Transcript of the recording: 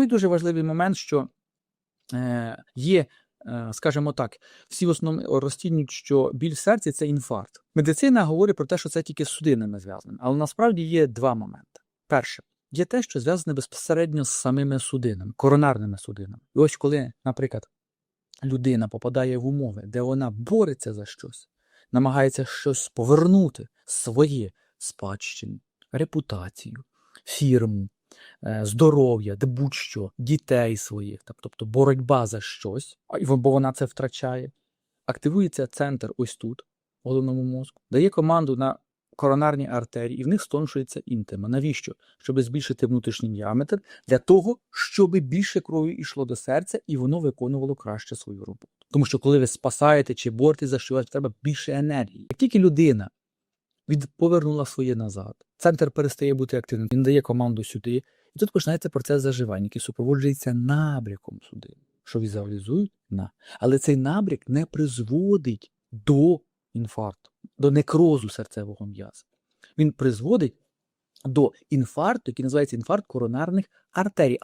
Другий дуже важливий момент, що е, є, е, скажімо так, всі в основному розцінюють, що біль в серці це інфаркт. Медицина говорить про те, що це тільки з судинами зв'язано. Але насправді є два моменти. Перше, є те, що зв'язане безпосередньо з самими судинами, коронарними судинами. І ось коли, наприклад, людина попадає в умови, де вона бореться за щось, намагається щось повернути своє спадщину, репутацію, фірму, здоров'я, де будь-що, дітей своїх, тобто боротьба за щось, бо вона це втрачає. Активується центр ось тут, в головному мозку, дає команду на коронарні артерії, і в них стоншується інтима. Навіщо? Щоб збільшити внутрішній діаметр для того, щоб більше крові йшло до серця, і воно виконувало краще свою роботу. Тому що коли ви спасаєте чи боретесь за щось, треба більше енергії. Як тільки людина від повернула своє назад, центр перестає бути активним, він дає команду сюди, і тут починається процес заживання, який супроводжується набряком судин, що візуалізують на. Але цей набряк не призводить до інфаркту, до некрозу серцевого м'яза. Він призводить до інфаркту, який називається інфаркт коронарних артерій.